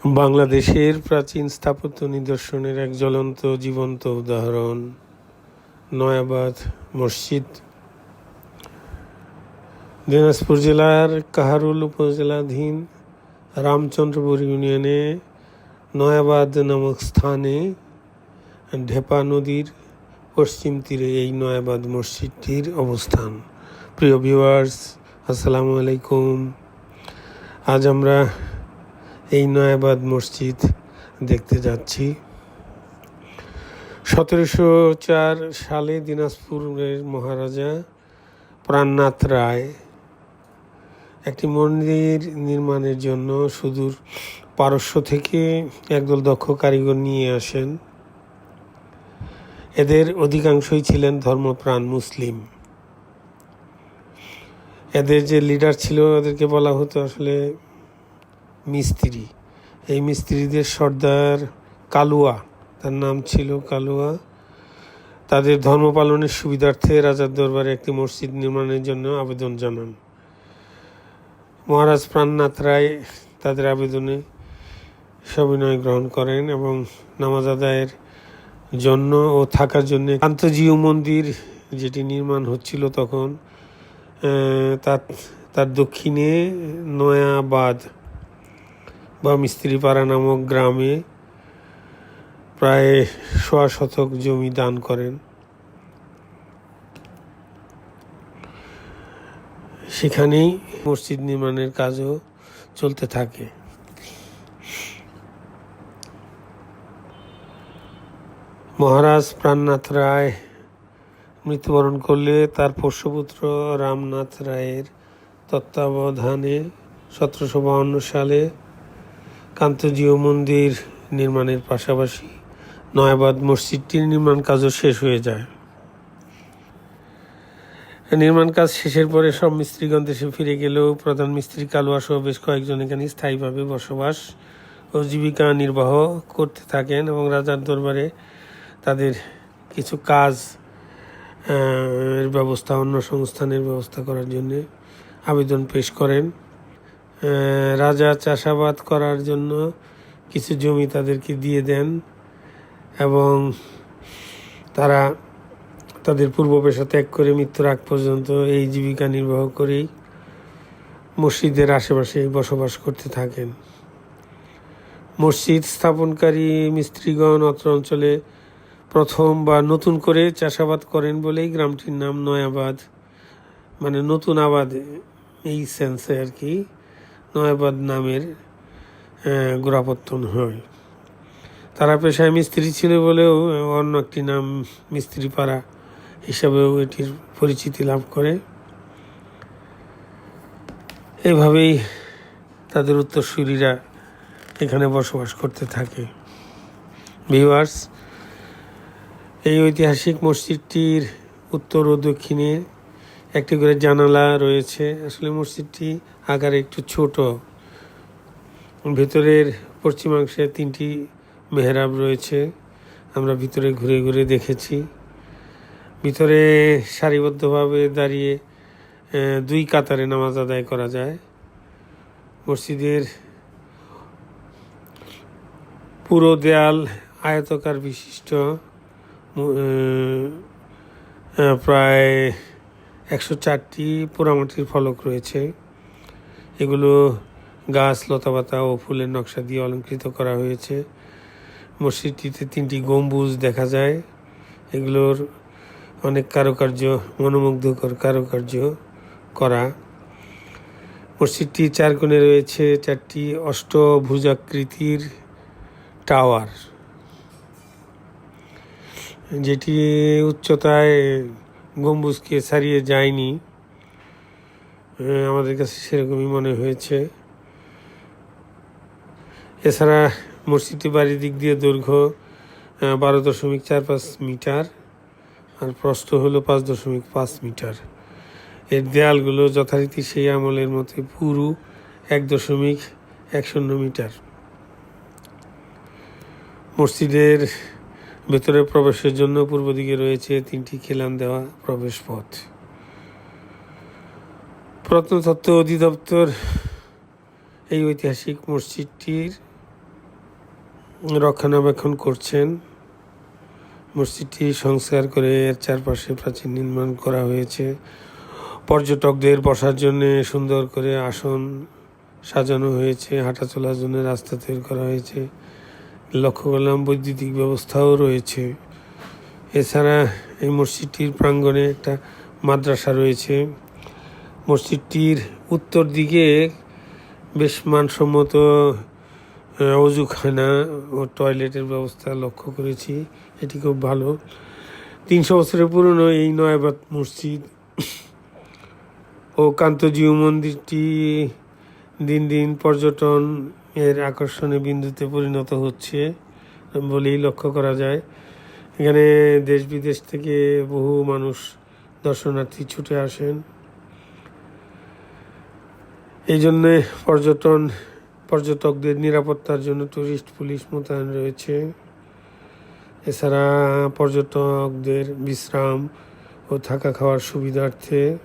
বাংলাদেশের প্রাচীন স্থাপত্য নিদর্শনের এক জ্বলন্ত, জীবন্ত উদাহরণ, নয়াবাদ মসজিদ। দিনাজপুর জেলার কাহারুল উপজেলাধীন রামচন্দ্রপুর ইউনিয়নে নয়াবাদ নামক স্থানে ঢেপা নদীর পশ্চিম তীরে এই নয়াবাদ মসজিদটির অবস্থান। প্রিয় ভিউয়ার্স আসসালামু আলাইকুম। আজ আমরা এই নয়াবাদ মসজিদ দেখতে যাচ্ছি। সতেরোশো চার সালে দিনাজপুরের মহারাজা প্রাণনাথ রায় একটি মন্দির নির্মাণের জন্য সুদূর পারস্য থেকে একদল দক্ষ কারিগর নিয়ে আসেন। এদের অধিকাংশই ছিলেন ধর্মপ্রাণ মুসলিম। এদের যে লিডার ছিল এদেরকে বলা হতো আসলে মিস্ত্রি। এই মিস্ত্রিদের সর্দার কালুয়া, তার নাম ছিল কালুয়া। তাদের ধর্ম পালনের সুবিধার্থে রাজার দরবারে একটি মসজিদ নির্মাণের জন্য আবেদন জানান। মহারাজ প্রাণনাথ রায় তাদের আবেদনে সবিনয় গ্রহণ করেন এবং নামাজ আদায়ের জন্য ও থাকার জন্য আন্তজিও মন্দির যেটি নির্মাণ হচ্ছিল তখন তার তার দক্ষিণে নয়াবাদ বা মিস্ত্রিপাড়া নামক গ্রামে প্রায় সোয়া শতক জমি দান করেন। সেখানেই মসজিদ নির্মাণের কাজও চলতে থাকে। মহারাজ প্রাণনাথ রায় মৃত্যুবরণ করলে তার পোষ্যপুত্র রামনাথ রায়ের তত্ত্বাবধানে সতেরোশো বাউন্ন সালে কান্তজীয় মন্দির নির্মাণের পাশাপাশি নয়াবাদ মসজিদটির নির্মাণ কাজও শেষ হয়ে যায়। নির্মাণ কাজ শেষের পরে সব মিস্ত্রিগণ দেশে ফিরে গেলেও প্রধান মিস্ত্রি কালুয়া সহ বেশ কয়েকজন এখানে স্থায়ীভাবে বসবাস ও জীবিকা নির্বাহ করতে থাকেন এবং রাজার দরবারে তাদের কিছু কাজ এর ব্যবস্থা, অন্য সংস্থানের ব্যবস্থা করার জন্য আবেদন পেশ করেন। রাজা চাষাবাদ করার জন্য কিছু জমি তাদেরকে দিয়ে দেন এবং তারা তাদের পূর্ব পেশা ত্যাগ করে মৃত্যুর আগ পর্যন্ত এই জীবিকা নির্বাহ করেই মসজিদের আশেপাশে বসবাস করতে থাকেন। মসজিদ স্থাপনকারী মিস্ত্রিগণ অত্র অঞ্চলে প্রথম বা নতুন করে চাষাবাদ করেন বলেই গ্রামটির নাম নয়াবাদ মানে নতুন আবাদ, এই সেন্সে আর কি। নয়াবাদ নামের গোড়াপত্তন হয়। তারা পেশায় মিস্ত্রি ছিল বলেও অন্য একটি নাম মিস্ত্রিপাড়া হিসাবেও এটির পরিচিতি লাভ করে। এভাবেই তাদের উত্তরসূরিরা এখানে বসবাস করতে থাকে। ভিউয়ার্স, এই ঐতিহাসিক মসজিদটির উত্তর ও দক্ষিণে একটি করে জানালা রয়েছে। আসলে মসজিদটি আকারে একটু ছোট। ভেতরের পশ্চিমাংশে তিনটি মেহরাব রয়েছে। আমরা ভিতরে ঘুরে ঘুরে দেখেছি। ভিতরে সারিবদ্ধভাবে দাঁড়িয়ে দুই কাতারে নামাজ আদায় করা যায়। মসজিদের পুরো দেয়াল আয়তকার বিশিষ্ট। প্রায় একশো চারটি পোড়ামাটির ফলক রয়েছে। এগুলো গাছ, লতাপাতা ও ফুলের নকশা দিয়ে অলঙ্কৃত করা হয়েছে। মসজিদটিতে তিনটি গম্বুজ দেখা যায়। এগুলোর অনেক কারুকার্য, মনোমুগ্ধকর কারুকার্য করা। মসজিদটি চার কোণে রয়েছে চারটি অষ্টভুজাকৃতির টাওয়ার, যেটি উচ্চতায় গম্বুজকে ছাড়িয়ে যায়নি। আমাদের কাছে সেরকমই মনে হয়েছে। এছাড়া মসজিদটি বাড়ির দিক দিয়ে দৈর্ঘ্য বারো দশমিক চার পাঁচ মিটার আর প্রস্থ হলো পাঁচ দশমিক পাঁচ মিটার। এর দেয়ালগুলো যথারীতি সেই আমলের মতো পুরু, এক দশমিক এক শূন্য মিটার। মসজিদের ভেতরে প্রবেশের জন্য পূর্ব দিকে রয়েছে তিনটি খিলান দেওয়া প্রবেশ পথ প্রত্নতত্ত্ব অধিদপ্তর, এই ঐতিহাসিক মসজিদটির রক্ষণাবেক্ষণ করছেন। মসজিদটি সংস্কার করে এর চারপাশে প্রাচীর নির্মাণ করা হয়েছে। পর্যটকদের বসার জন্য সুন্দর করে আসন সাজানো হয়েছে হাঁটা চলার জন্য রাস্তা তৈরি করা হয়েছে। লক্ষ্য করলাম বৈদ্যুতিক ব্যবস্থাও রয়েছে। এছাড়া এই মসজিদটির প্রাঙ্গণে একটা মাদ্রাসা রয়েছে। মসজিদটির উত্তর দিকে বেশ মানসম্মত অজুখানা ও টয়লেটের ব্যবস্থা লক্ষ্য করেছি। এটি খুব ভালো। তিনশো বছরের পুরনো এই নয়াবাদ মসজিদ ও কান্তজিউ মন্দিরটি দিন দিন পর্যটন এর আকর্ষণের বিন্দুতে পরিণত হচ্ছে বলেই লক্ষ্য করা যায়। এখানে দেশ বিদেশ থেকে বহু মানুষ দর্শনার্থী ছুটে আসেন। এই জন্যে পর্যটন, পর্যটকদের নিরাপত্তার জন্য টুরিস্ট পুলিশ মোতায়েন রয়েছে। এছাড়া পর্যটকদের বিশ্রাম ও থাকা খাওয়ার সুবিধার্থে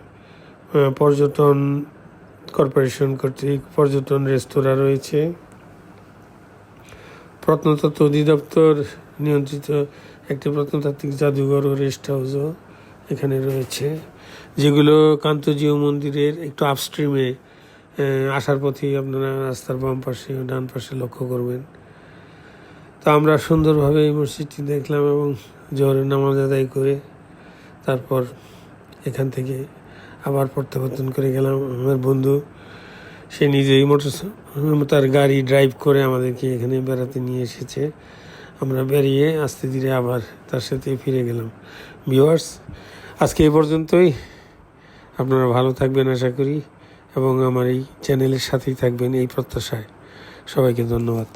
পর্যটন কর্পোরেশন কর্তৃক পর্যটন রেস্তোরাঁ রয়েছে। প্রত্নতত্ত্ব অধিদপ্তর নিয়ন্ত্রিত একটি প্রত্নতাত্ত্বিক জাদুঘর ও রেস্ট হাউসও এখানে রয়েছে, যেগুলো কান্তজিও মন্দিরের একটু আপস্ট্রিমে আসার পথেই আপনারা রাস্তার বাম পাশে ডান পাশে লক্ষ্য করবেন। তো আমরা সুন্দরভাবে এই মসজিদটি দেখলাম এবং জোহরের নামাজ আদায় করে তারপর এখান থেকে আবার প্রত্যাবর্তন করে গেলাম। আমার বন্ধু, সে নিজেই মোটর তার গাড়ি ড্রাইভ করে আমাদেরকে এখানে বেড়াতে নিয়ে এসেছে। আমরা বেরিয়ে আস্তে ধীরে আবার তার সাথে ফিরে গেলাম। ভিওয়ার্স আজকে এই পর্যন্তই। আপনারা ভালো থাকবেন আশা করি, এবং আমার এই চ্যানেলের সাথেই থাকবেন এই প্রত্যাশায়। সবাইকে ধন্যবাদ।